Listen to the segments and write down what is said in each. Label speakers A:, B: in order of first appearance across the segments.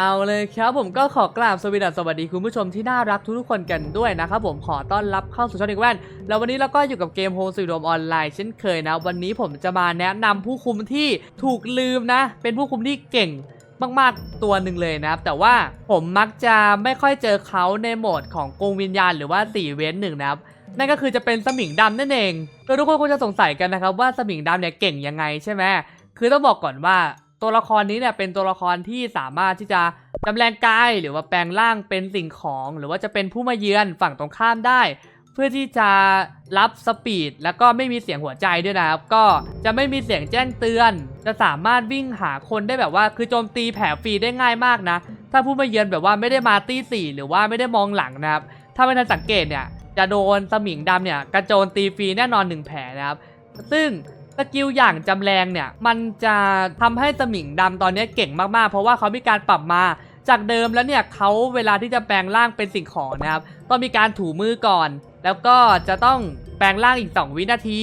A: เอาเลยครับผมก็ขอกราบสวัสดีสวัสดีคุณผู้ชมที่น่ารักทุกๆคนกันด้วยนะครับผมขอต้อนรับเข้าสู่ช่องเด็กแว่น แล้ววันนี้เราก็อยู่กับเกมโฮมส e ด o มออนไลน์เช่นเคยนะ วันนี้ผมจะมาแนะนำผู้คุมที่ถูกลืมนะ เป็นผู้คุมที่เก่งมากๆตัวหนึ่งเลยนะครับ แต่ว่าผมมักจะไม่ค่อยเจอเขาในโหมดของกงวิญญาณหรือว่าสี่เว้นหนึ่งนะครับนั่นก็คือจะเป็นสมิงดำนั่นเองโดยทุกคนคงจะสงสัยกันนะครับว่าสมิงดำเนี่ยเก่งยังไงใช่ไหมคือต้องบอกก่อนว่า ตัวละครนี้เนี่ยเป็นตัวละครที่สามารถที่จะจำแรงกายหรือว่าแปลงร่างเป็นสิ่งของ หรือว่าจะเป็นผู้มาเยือนฝั่งตรงข้ามได้ เพื่อที่จะรับสปีดแล้วก็ไม่มีเสียงหัวใจด้วยนะครับ ก็จะไม่มีเสียงแจ้งเตือน จะสามารถวิ่งหาคนได้แบบว่า คือโจมตีแผลฟรีได้ง่ายมากนะ ถ้าผู้มาเยือนแบบว่าไม่ได้มาตีสี่หรือว่าไม่ได้มองหลังนะครับ ถ้าไม่ทันสังเกตเนี่ยจะโดนสมิงดำเนี่ยกระโจนตีฟรีแน่นอนหนึ่งแผลนะครับซึ่ง สกิลอย่างจำแรงเนี่ย มันจะทำให้สมิงดำตอนนี้เก่งมากๆ เพราะว่าเขามีการปรับมาจากเดิมแล้วเนี่ยเขาเวลาที่จะแปลงร่างเป็นสิ่งของนะครับต้องมีการถูมือก่อน แล้วก็จะต้องแปลงร่างอีก 2 วินาที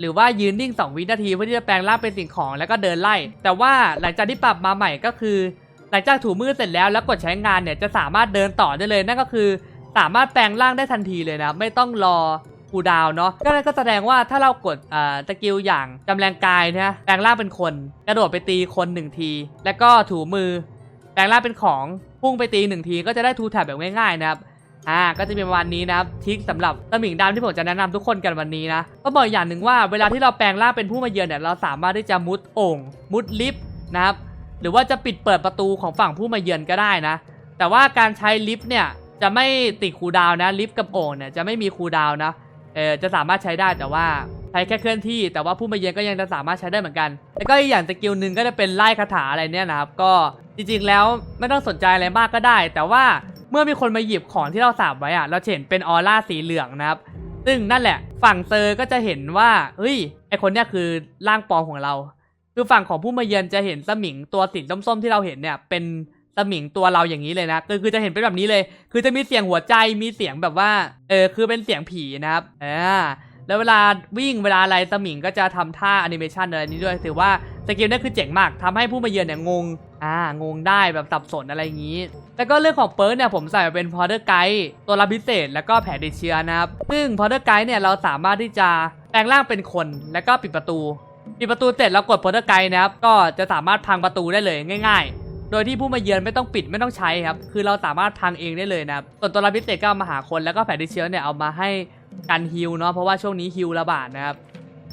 A: หรือว่ายืนนิ่ง 2 วินาทีเพื่อที่จะแปลงร่างเป็นสิ่งของแล้วก็เดินไล่ แต่ว่าหลังจากที่ปรับมาใหม่ก็คือ หลังจากถูมือเสร็จแล้วแล้วกดใช้งานเนี่ยจะสามารถเดินต่อได้เลยนั่นก็คือ สามารถแปลงร่างได้ทันทีเลยนะไม่ต้องรอ คูดาวเนาะก็นั่นก็แสดงว่าถ้าเรากดอ่าสกิลอย่างจำแรงกายนะแปลงร่างเป็นคน กระโดดไปตีคนหนึ่งที แล้วก็ถูมือ แปลงร่างเป็นของพุ่งไปตีหนึ่งที ก็จะได้ทูแท็บแบบง่ายๆนะครับอ่าก็จะเป็นประมาณนี้นะครับทริกสำหรับสมิงดำที่ผมจะแนะนำทุกคนกันวันนี้นะก็บอกอย่างหนึ่งว่าเวลาที่เราแปลงร่างเป็นผู้มาเยือนเนี่ยเราสามารถที่จะมุดโอ่งมุดลิฟต์นะครับหรือว่าจะปิดเปิดประตูของฝั่งผู้มาเยือนก็ได้นะ แต่ว่าการใช้ลิฟต์เนี่ยจะไม่ติดคูดาวนะลิฟต์กับโอ่งเนี่ยจะไม่มีคูดาวนะ เออจะสามารถใช้ได้แต่ว่าใช้แค่เคลื่อนที่ แต่ว่าผู้มาเยือนก็ยังจะสามารถใช้ได้เหมือนกัน แล้วก็อีกอย่างสกิลหนึ่งก็จะเป็นไล่คาถาอะไรเนี่ยนะครับ ก็จริงๆแล้วไม่ต้องสนใจอะไรมากก็ได้ แต่ว่าเมื่อมีคนมาหยิบของที่เราสาบไว้อะเราเห็นเป็นออร่าสีเหลืองนะครับ ซึ่งนั่นแหละ ฝั่งเซอร์ก็จะเห็นว่าเฮ้ยไอคนเนี้ยคือร่างปลอมของเรา คือฝั่งของผู้มาเยือนจะเห็นสมิงตัวสีส้มๆที่เราเห็นเนี่ยเป็น สมิงตัวเราอย่างนี้เลยนะคือคือจะเห็นเป็นแบบนี้เลย คือจะมีเสียงหัวใจมีเสียงแบบว่าเออคือเป็นเสียงผีนะครับอ่าแล้วเวลาวิ่งเวลาอะไรสมิงก็จะทำท่าแอนิเมชันอะไรนี้ด้วยถือว่าสกิลนี้คือเจ๋งมากทำให้ผู้มาเยือนเนี่ยงงอ่างงได้แบบสับสนอะไรอย่างนี้ แล้วก็เรื่องของเปิร์กเนี่ยผมใส่มาเป็นพอ r เ e อร์ไกด์ตัวรับพิเศษ แล้วก็แผลติดเชื้อนะครับซึ่งพอ r เ e อร์ไกด์เนี่ยเราสามารถที่จะแปลงร่างเป็นคนแล้วก็ปิดประตูปิดประตูเสร็จแล้วกดโพเทอร์ไกด์นะครับก็จะสามารถพังประตูได้เลยง่ายๆ โดยที่ผู้มาเยือนไม่ต้องปิดไม่ต้องใช้ครับ คือเราสามารถพังเองได้เลยนะครับ ส่วนตัวรับพิเศษก็ามาหาคนแล้วก็แผลติเชื้อเนี่ยเอามาให้กันฮิลเนาะเพราะว่าช่วงนี้ฮิลระบาดนะครับ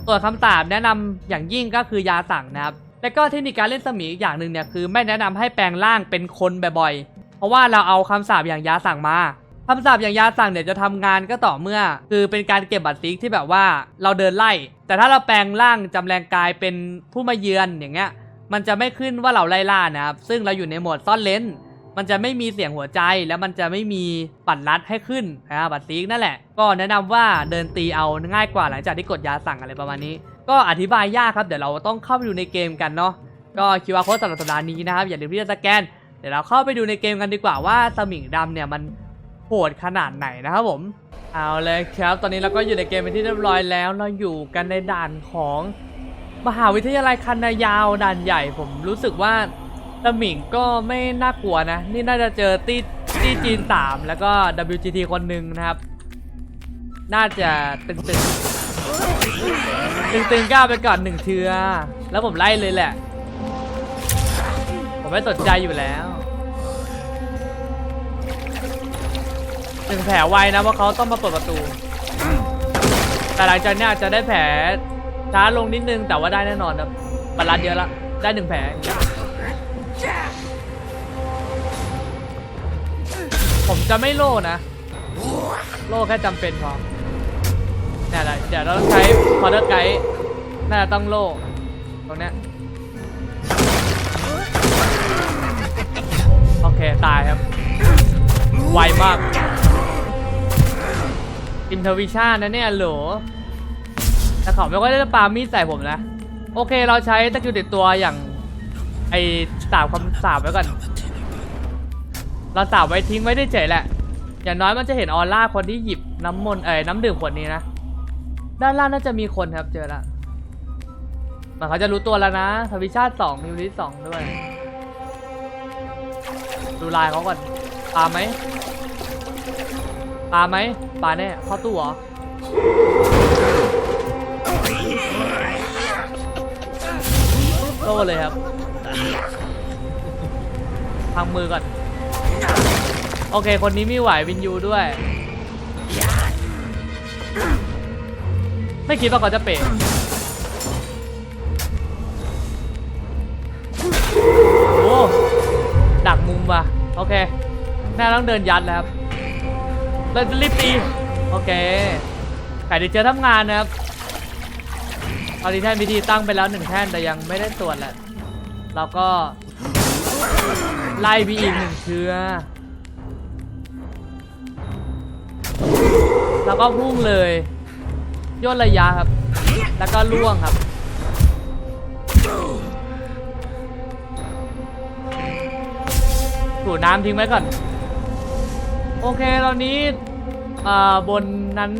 A: ส่วนคำสาบแนะนำอย่างยิ่งก็คือยาสั่งนะครับ แล้วก็เทคนิคการเล่นสมีอีกอย่างหนึ่งเนี่ยคือไม่แนะนำให้แปลงร่างเป็นคนบ่อยๆ เพราะว่าเราเอาคำสาบอย่างยาสั่งมาคำสาปอย่างยาสั่งเนี่ยจะทำงานก็ต่อเมื่อ คือเป็นการเก็บบัตรซิกที่แบบว่าเราเดินไล่ แต่ถ้าเราแปลงร่างจำแรงกายเป็นผู้มาเยือนอย่างเงี้ย มันจะไม่ขึ้นว่าเราไล่ล่านะครับ ซึ่งเราอยู่ในโหมดซ่อนเลนมันจะไม่มีเสียงหัวใจแล้วมันจะไม่มีบัตรลัดให้ขึ้นนะบัตรซิกนั่นแหละ ก็แนะนำว่าเดินตีเอาง่ายกว่าหลังจากที่กดยาสั่งอะไรประมาณนี้ ก็อธิบายยากครับเดี๋ยวเราต้องเข้าไปดูในเกมกันเนาะก็คิวอาร์โค้ดสำหรับสัปดาห์นี้นะครับ อย่าลืมที่จะสแกน เดี๋ยวเราเข้าไปดูในเกมกันดีกว่าว่าสมิงดำเนี่ยมันโหดขนาดไหนนะครับผมเอาเลยครับ ตอนนี้เราก็อยู่ในเกมเป็นที่เรียบร้อยแล้วเราอยู่กันในด่านของ มหาวิทยาลัยคันนายาวด่านใหญ่ผมรู้สึกว่าสมิงก็ไม่น่ากลัวนะ นี่น่าจะเจอตีตีจีนสามแล้วก็ WGT คนหนึ่งนะครับ น่าจะตึงตึงตึงตึงก้าวไปก่อนหนึ่งเทือ แล้วผมไล่เลยแหละ ผมไม่สนใจอยู่แล้วถึงแผลไวนะว่าเขาต้องมาเปิดประตู แต่หลังจากนี้ยจะได้แผล ช้าลงนิดนึงแต่ว่าได้แน่นอนครับบรรลัดเยอะละได้หนึ่งแผลผมจะไม่โล่นะ โล่แค่จำเป็นพอเนี่ยแหละเดี๋ยวเราต้องใช้พอเดอร์ไกด์น่าจะต้องโล่ ตรงเนี้ยโอเค ตายครับ ไวมาก อินเทอร์วิชั่นนะเนี่ยโหล แต่เขาไม่ค่อยได้ปามีดใส่ผมนะ โอเคเราใช้ตะกิวติดตัวอย่าง ไอสาบคำสาบไว้ก่อน เราสาบไว้ทิ้งไว้ได้เฉยแหละ อย่างน้อยมันจะเห็นออร่าคนที่หยิบน้ำมนต์เอ้ยน้ำดื่มขวดนี้นะ ด้านล่างน่าจะมีคนครับเจอละมันเขาจะรู้ตัวแล้วนะทวิชาติสองมิวลิสองด้วย ดูลายเขาก่อนปาไหมปาไหมปาแน่เข้าตู้เหรอ โต้เลยครับพังมือก่อน โอเค คนนี้ไม่ไหววินยูด้วย ไม่คิดว่าเขาจะเป๋โอ้ดักมุมว่ะ โอเคแม่ต้องเดินยัดแล้วครับเราจะรีบตี โอเคไก่ดิเจอทำงานนะครับ ตอนนี้แท่นพิธีตั้งไปแล้วหนึ่งแท่นแต่ยังไม่ได้ตรวจแหละเราก็ไล่ไปอีกหนึ่งเชื้อแล้วก็พุ่งเลยย่นระยะครับ แล้วก็ล่วงครับ ถูน้ำทิ้งไว้ก่อน โอเคตอนนี้อ่าบนนั้น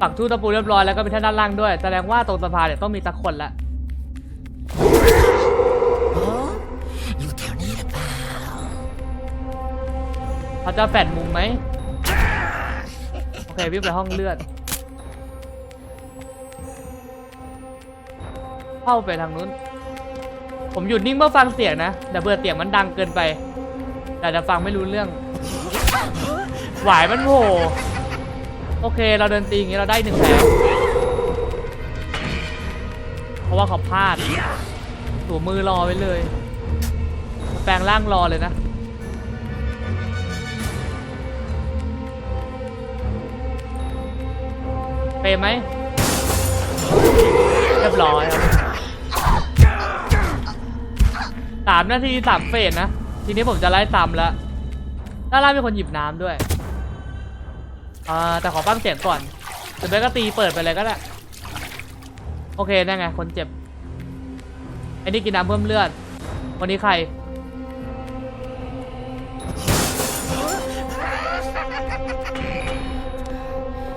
A: ปักทูตะปูเรียบร้อยแล้วก็มีแท่นด้านล่างด้วย แสดงว่าตรงสะพานเนี่ยต้องมีสักคนละ
B: อยู่แถวนี้หรือเปล่า
A: เขาจะแฟดมุมไหมโอเควิ่งไปห้องเลือด เข้าไปทางนู้น ผมหยุดนิ่งเมื่อฟังเสียงนะแต่เบื่อเสียงมันดังเกินไป แต่จะฟังไม่รู้เรื่อง หวายมันโผล่ โอเคเราเดินตีอย่างนี้เราได้หนึ่งแผลเพราะว่าเขาพลาดถูมือรอไว้เลย แปลงร่างรอเลยนะเปย์ไหมเรียบร้อยครับสามนาทีสามเฟสนะ ทีนี้ผมจะไล่ตามแล้วด้านล่างมีคนหยิบน้ำด้วย อ่าแต่ขอฟังเสียงก่อนหรือไม่ก็ตีเปิดไปเลยก็ได้ โอเคได้ไงคนเจ็บไอ้นี่กินน้ำเพิ่มเลือด วันนี้ใคร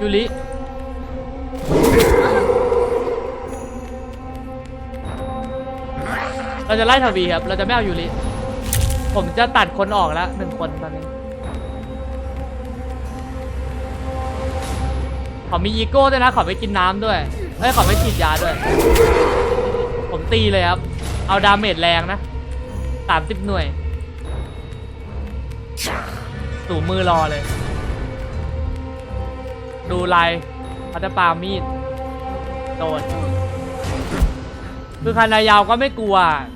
A: ยูริเราจะไล่ทวีครับ เราจะไม่เอายูริ ผมจะตัดคนออกแล้วหนึ่งคนตอนนี้ ขอมีอีโก้ด้วยนะ ขอไปกินน้ำด้วยเฮ้ยขอไปฉีดยาด้วย ผมตีเลยครับ เอาดาเมจแรงนะสามสิบหน่วยสู่มือรอเลย ดูลายพัตปามีดโดนคือคานายาวก็ไม่กลัว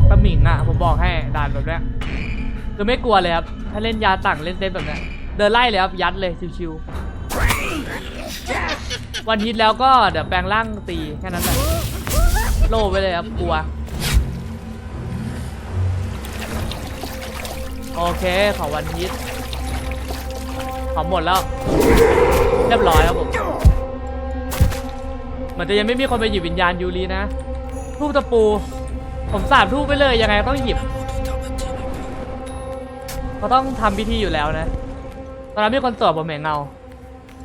A: ตะหมิงอะ ผมบอกให้ด่านแบบเนี้ยคือไม่กลัวเลยครับ ถ้าเล่นยาต่างเล่นเซฟแบบเนี้ยเดินไล่เลยครับ ยัดเลยชิวๆ วันฮิตแล้วก็เดี๋ยวแปลงร่างตีแค่นั้นแหละโล่ไปเลยครับกลัว โอเคขอวันฮิตขอหมดแล้ว เรียบร้อยครับผมเหมือนจะยังไม่มีคนไปหยิบวิญญาณยูรีนะทูบตะปู ผมสาบทูบไปเลยยังไงต้องหยิบเขาต้องทำพิธีอยู่แล้วนะ ตอนนั้นมีคนตรวจผมเห็นเงา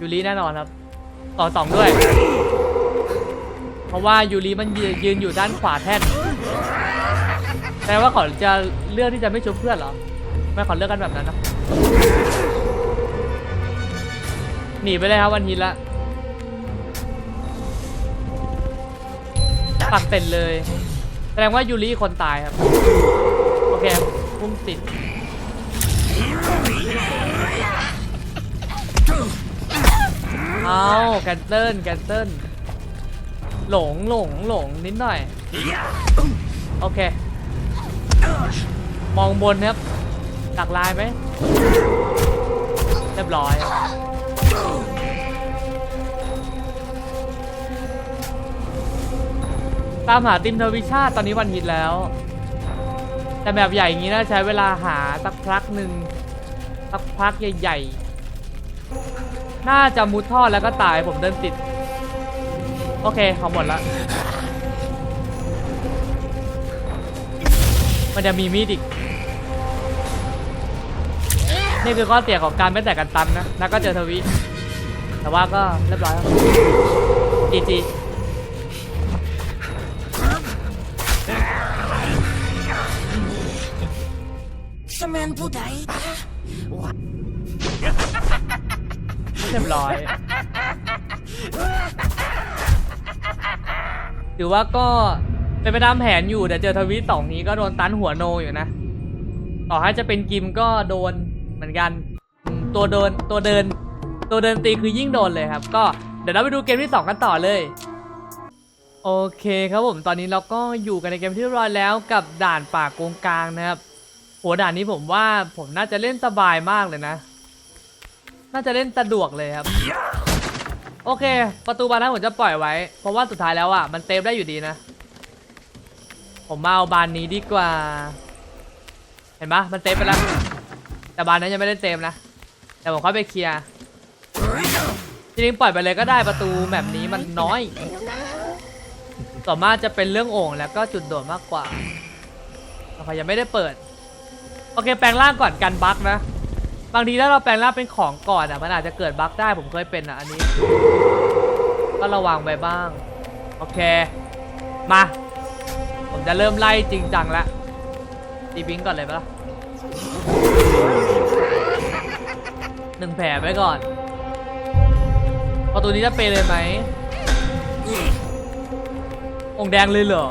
A: ยูรีแน่นอนครับ ต่อสองด้วย เพราะว่ายูรีมันยืนอยู่ด้านขวาแท่นแปลว่าเขาจะเลือกที่จะไม่ชุบเพื่อนเหรอ ไม่ขอเลือกกันแบบนั้นนะหนีไปเลยครับวันฮิตละปักเต็นเลย แสดงว่ายูริคนตายครับ โอเคพุ่มติด เอาแคนเซิลแคนเซิลหลงหลงหลงนิดหน่อย โอเค มองบนครับตักลายไหมเรียบร้อยตามหาติมทวิชาติตอนนี้วันฮิตแล้ว แต่แบบใหญ่อย่างนี้นะใช้เวลาหาสักพักหนึ่งสักพักใหญ่ๆ น่าจะมุดท่อแล้วก็ตายผมเดินติด โอเคเขาหมดละ มันจะมีมีดอีก นี่คือข้อเสียของการไม่แต่กันตันนะ แล้วก็เจอทวีแต่ว่าก็เรียบร้อยแล้วจีจี
B: Some ม่นผู้ใด
A: เรียบร้อย ถือว่าก็เป็นไปตามแผนอยู่แต่เจอทวิตสองนี้ก็โดนตันหัวโนอยู่นะ ต่อให้จะเป็นกิมก็โดนเหมือนกัน ตัวเดินตัวเดิน ตัวเดินตีคือยิ่งโดนเลยครับ ก็เดี๋ยวเราไปดูเกมที่2กันต่อเลยโอเคครับผมตอนนี้เราก็อยู่กันในเกมที่เรียบร้อยแล้วกับด่านป่าโกงกลางนะครับ หัวด่านนี้ผมว่าผมน่าจะเล่นสบายมากเลยนะ น่าจะเล่นสะดวกเลยครับ โอเค ประตูบานนั้นผมจะปล่อยไว้ เพราะว่าสุดท้ายแล้วอะ มันเซฟได้อยู่ดีนะ ผมมาเอาบานนี้ดีกว่า เห็นปะมันเซฟไปแล้ว แต่บานนั้นยังไม่ได้เซฟนะ แต่ผมเข้าไปเคลียร์จริงๆปล่อยไปเลยก็ได้ประตูแบบนี้มันน้อย ต่วนมากจะเป็นเรื่องโอ่งแล้วก็จุดโดดมากกว่าแต่เขายังไม่ได้เปิด โอเคแปลงร่างก่อนกันบั๊กนะ บางทีถ้าเราแปลงร่างเป็นของก่อนอะมันอาจจะเกิดบั๊กได้ผมเคยเป็นอะอันนี้ ก็ระวังไปบ้าง โอเค มา ผมจะเริ่มไล่จริงจังแล้วตีบิงก่อนเลยปะล่ะหนึ่งแผลไว้ก่อน ประตูนี้จะเปเลยไหมองค์แดงเลยเหรอ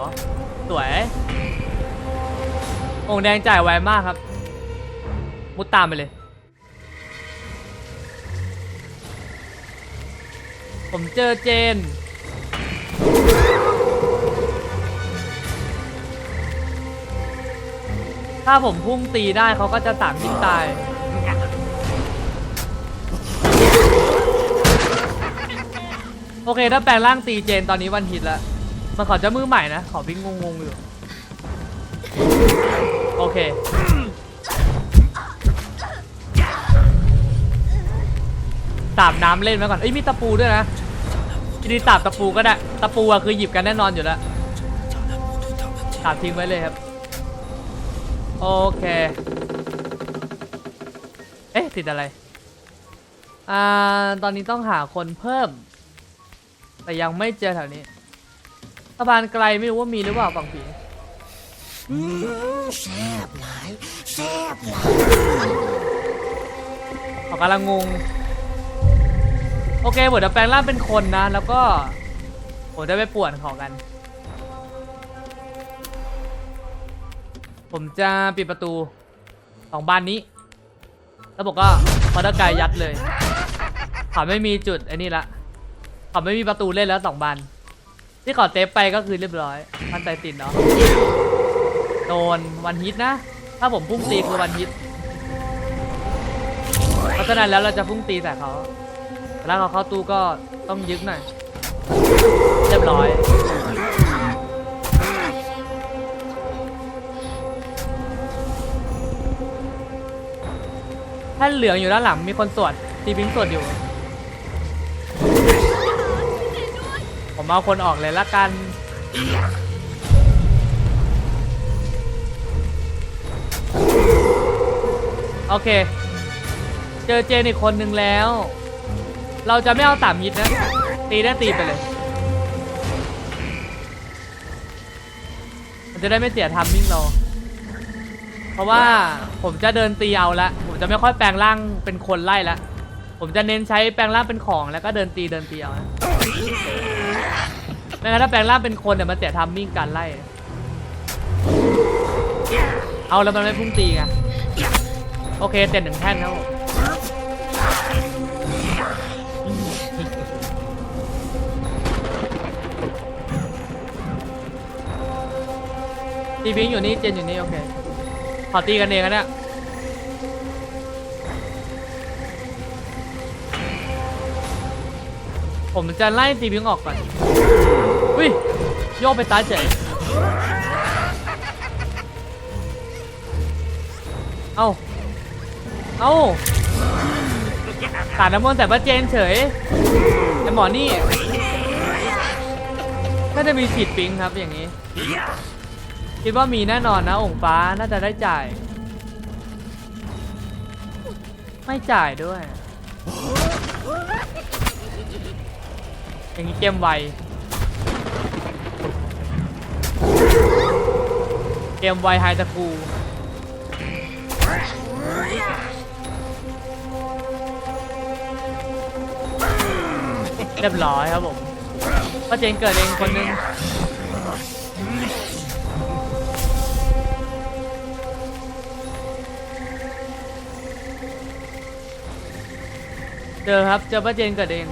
A: สวย องค์แดงจ่ายไวมากครับ มุดตามไปเลย ผมเจอเจน ถ้าผมพุ่งตีได้เขาก็จะสามยิงตาย โอเคถ้าแปลงร่างตีเจนตอนนี้วันฮิตแล้วมันขอจะมือใหม่นะ ขอพิ่งงงๆอยู่ โอเคสาบน้ำเล่นไว้ก่อน เอ้ยมีตะปูด้วยนะ ทีนี้สาบตะปูก็ได้ ตะปูอะคือหยิบกันแน่นอนอยู่แล้วสาบทิ้งไว้เลยครับ โอเค เอ๊ะ ติดอะไร อ่า ตอนนี้ต้องหาคนเพิ่ม แต่ยังไม่เจอแถวนี้สะพานไกลไม่รู้ว่ามีหรือเปล่าฝั่งผี
B: อืมแซ่บหลายแซ่บหลาย
A: เขากำลังงง โอเคผมจะแปลงร่างเป็นคนนะ แล้วก็ผมจะไปป่วนของกัน ผมจะปิดประตูสองบ้านนี้ แล้วผมก็พอดกายยัดเลยเขาไม่มีจุดไอ้นี่ละเขาไม่มีประตูเล่นแล้วสองบานที่ขอเซฟไปก็คือเรียบร้อย มันใจติดเนาะโดนวันฮิตนะ ถ้าผมพุ่งตีคือวันฮิตเพราะฉะนั้นแล้วเราจะพุ่งตีใส่เขา แต่ถ้าเขาเข้าตู้ก็ต้องยึกหน่อยเรียบร้อยถ้าเหลืองอยู่ด้านหลังมีคนสวดตีบิงสวดอยู่ ผมเอาคนออกเลยละกันโอเค เจอเจนอีกคนนึงแล้ว เราจะไม่เอาสามฮิตนะ ตีได้ตีไปเลย มันจะได้ไม่เสียทัมมิ่งเรา เพราะว่าผมจะเดินตีเอาละ ผมจะไม่ค่อยแปลงร่างเป็นคนไล่ละ ผมจะเน้นใช้แปลงร่างเป็นของแล้วก็เดินตีเดินตีเอานะไม่งั้นถ้าแปลงร่างเป็นคนเนี่ยมันเสียทัมมิ่งการไล่ เอาแล้วมันไม่พุ่งตีไง โอเคเต็นหนึ่งแท่นครับผม ตีบิงอยู่นี่เจนอยู่นี่โอเคขอตีกันเองกันเนี่ยผมจะไล่ตีบิงออกก่อนอุ้ยโยกไปซ้ายเฉยเอาเอาขาดน้ำมนต์แต่ป้าเจนเฉยไอหมอนี่น่าจะมีฉีดปิงครับอย่างนี้ คิดว่ามีแน่นอนนะองค์ฟ้าน่าจะได้จ่าย ไม่จ่ายด้วย อย่างนี้เกมไว เกมไวไฮตะคูเรียบร้อยครับผมป้าเจนเกิดเองคนนึง เจอครับเจอป้าเจนกิดเอง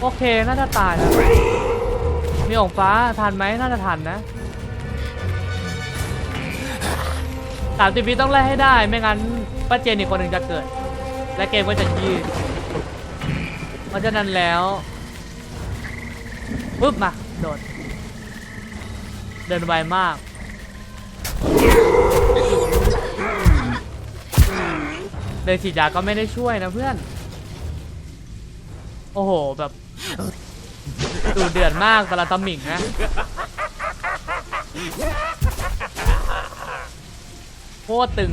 A: โอเคน่าจะตายนะมีองค์ฟ้าทันไหมน่าจะทันนะสามสิบวิต้องไล่ให้ได้ ไม่งั้นป้าเจนอีกคนหนึ่งจะเกิด และเกมก็จะยืดเพราะฉะนั้นแล้วปึ๊บมาโดดเดินไวมาก เลยฉีดยาก็ไม่ได้ช่วยนะเพื่อน โอ้โห แบบดูเดือดมากสำหรับตมิงนะ โคตรตึง